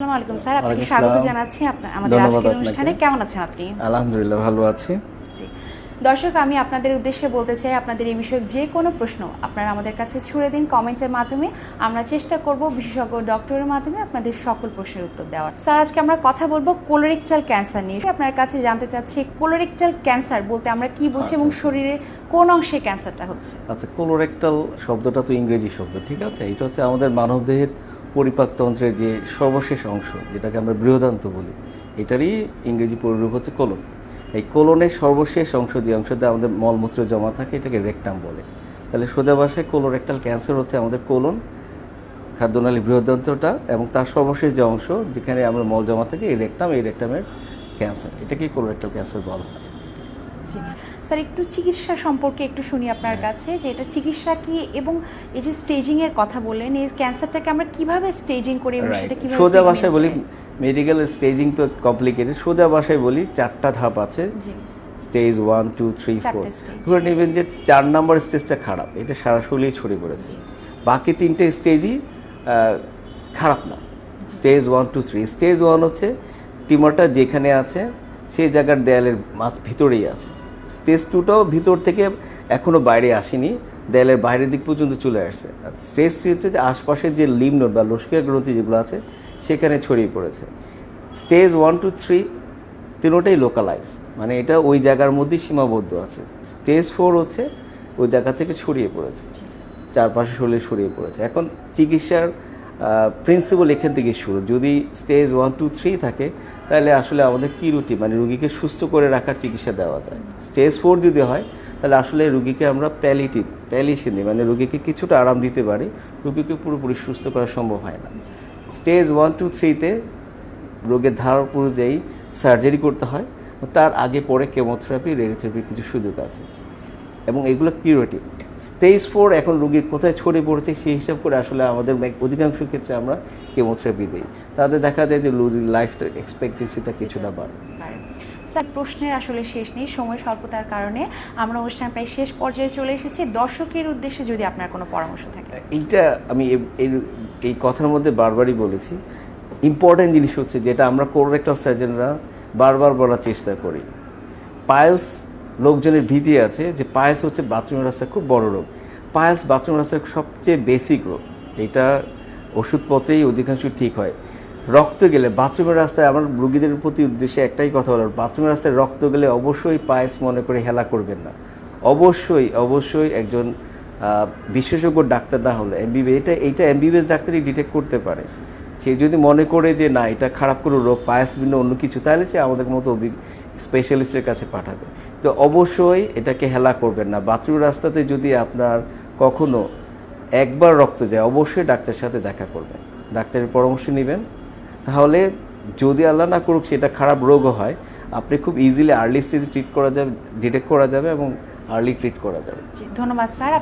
আসসালামু আলাইকুম স্যার আপনাকে স্বাগত জানাচ্ছি আমাদের আজকের অনুষ্ঠানে। কেমন আছেন আপনি? আলহামদুলিল্লাহ ভালো আছি। জি। দর্শক আমি আপনাদের উদ্দেশ্যে বলতে চাই আপনাদের এই বিষয়ে যে কোনো প্রশ্ন আপনারা আমাদের কাছে ছুড়ে দিন কমেন্টের মাধ্যমে। আমরা চেষ্টা করব বিশেষজ্ঞ ডক্টরের মাধ্যমে আপনাদের সকল প্রশ্নের উত্তর দেওয়ার। স্যার আজকে আমরা কথা বলব কোলোরেক্টাল ক্যান্সার নিয়ে। আপনার কাছে জানতে চাচ্ছি কোলোরেক্টাল ক্যান্সার বলতে আমরা কি বুঝি এবং শরীরের কোন অংশে ক্যান্সারটা হচ্ছে? আচ্ছা কোলোরেক্টাল শব্দটা তো ইংরেজি শব্দ ঠিক আছে? এটা হচ্ছে আমাদের মানবদেহের পরিপাকতন্ত্রের যে সর্বশেষ অংশ, যেটাকে আমরা বৃহদান্ত বলি, এটারই ইংরেজি পরিরূপ হচ্ছে কোলন। এই কোলনের সর্বশেষ অংশ যে অংশতে আমাদের মলমূত্র জমা থাকে, এটাকে রেকটাম বলে। তাহলে সোজা ভাষায় কোলোরেক্টাল ক্যান্সার হচ্ছে আমাদের কোলন, খাদ্যনালী বৃহদান্তটা, এবং তার সর্বশেষ যে অংশ যেখানে আমরা মল জমা থাকে, এই রেকটাম, এই রেকটামের ক্যান্সার। এটাকেই কোলোরেক্টাল ক্যান্সার বলা হয়। জি। স্যার একটু চিকিৎসা সম্পর্কে একটু শুনি আপনার কাছে যে এটা চিকিৎসা কি এবং এই যে স্টেজিং এর কথা বললেন এই ক্যান্সারটাকে আমরা কীভাবে স্টেজিং করি এবং সেটা. কীভাবে সোজা ভাষায় বলি মেডিকেল স্টেজিং তো কমপ্লিকেটেড সোজা ভাষায় বলি চারটা ধাপ আছে। Stage one two three four. ধরে নেবেন যে চার নম্বর স্টেজটা খারাপ এটা সারা শরীরে ছড়িয়ে পড়েছে। বাকি তিনটে স্টেজই খারাপ না। Stage one two three stage one হচ্ছে টিমারটা যেখানে আছে সেই জায়গার দেয়ালের মাঝ ভিতরেই আছে। স্টেজ টুটাও ভিতর থেকে এখনও বাইরে আসেনি, দেয়ালের বাইরের দিক পর্যন্ত চলে আসছে। আর স্টেজ থ্রি হচ্ছে যে আশপাশের যে লিম নোড বা লস্কিয়া গ্রন্থি যেগুলো আছে, সেখানে ছড়িয়ে পড়েছে। স্টেজ ওয়ান টু থ্রি তিনোটাই লোকালাইজ মানে এটা ওই জায়গার মধ্যেই সীমাবদ্ধ আছে। স্টেজ ফোর হচ্ছে ওই জায়গা থেকে ছড়িয়ে পড়েছে, চারপাশে শরীরে ছড়িয়ে পড়েছে। এখন চিকিৎসার প্রিন্সিপাল এখান থেকে শুরু। যদি স্টেজ ওয়ান টু থ্রি থাকে, তাহলে আসলে আমাদের কী রুটি? মানে রুগীকে সুস্থ করে রাখার চিকিৎসা দেওয়া যায়। স্টেজ ফোর যদি হয়, তাহলে আসলে রুগীকে আমরা প্যালিটিভ প্যালিশন দিই। মানে রুগীকে কিছুটা আরাম দিতে পারি। রুগীকে পুরোপুরি সুস্থ করা সম্ভব হয় না। স্টেজ ওয়ান টু থ্রিতে রোগের ধার অনুযায়ী সার্জারি করতে হয়। তার আগে পরে কেমোথেরাপি রেডিওথেরাপির কিছু সুযোগ আছে। এবং এগুলো কিউরেটিভ স্টেজ ফোর এখন রোগীর কোথায় ছড়িয়ে পড়েছে সেই হিসাব করে আসলে আমাদের অধিকাংশ ক্ষেত্রে আমরা কেমোথেরাপি দিই। তাতে দেখা যায় যে লাইফ এক্সপেক্টেন্সিটা কিছুটা বাড়ে। স্যার প্রশ্নের আসলে শেষ নেই সময় স্বল্পতার কারণে। আমরা অনুষ্ঠান প্রায় শেষ পর্যায়ে চলে এসেছি। দর্শকের উদ্দেশ্যে যদি আপনার কোনো পরামর্শ থাকে। এইটা আমি এই কথার মধ্যে বারবারই বলেছি। ইম্পর্ট্যান্ট জিনিস হচ্ছে যেটা আমরা কোরেক্টাল সার্জনরা বারবার বলার চেষ্টা করি। পায়েলস লোকজনের ভীতি আছে যে পায়েস হচ্ছে বাথরুমের রাস্তায় খুব বড় রোগ। পায়েস বাথরুমের রাস্তায় সবচেয়ে বেসিক রোগ। এটা ওষুধপত্রেই অধিকাংশ ঠিক হয়। রক্ত গেলে বাথরুমের রাস্তায় আমার রুগীদের প্রতি উদ্দেশ্যে একটাই কথা বলার, বাথরুমের রাস্তায় রক্ত গেলে অবশ্যই পায়েস মনে করে হেলা করবেন না। অবশ্যই অবশ্যই একজন বিশেষজ্ঞ ডাক্তার না হলে এমবিবি এটা এইটা এমবিবিএস ডাক্তারই ডিটেক্ট করতে পারে। সে যদি মনে করে যে না, এটা খারাপ কোনো রোগ, পায়েস ভিন্ন অন্য কিছু, তাহলে সে আমাদের মতো স্পেশালিস্টের কাছে পাঠাবে। তো অবশ্যই এটাকে হেলা করবেন না। বাথরুম রাস্তাতে যদি আপনার কখনো একবার রক্ত যায়, অবশ্যই ডাক্তারের সাথে দেখা করবেন। ডাক্তারের পরামর্শ নেবেন। তাহলে যদি আল্লাহ না করুক সেটা খারাপ রোগও হয়, আপনি খুব ইজিলি আর্লি স্টেজে ট্রিট করা যাবে ডিটেক্ট করা যাবে এবং আর্লি ট্রিট করা যাবে। ধন্যবাদ স্যার।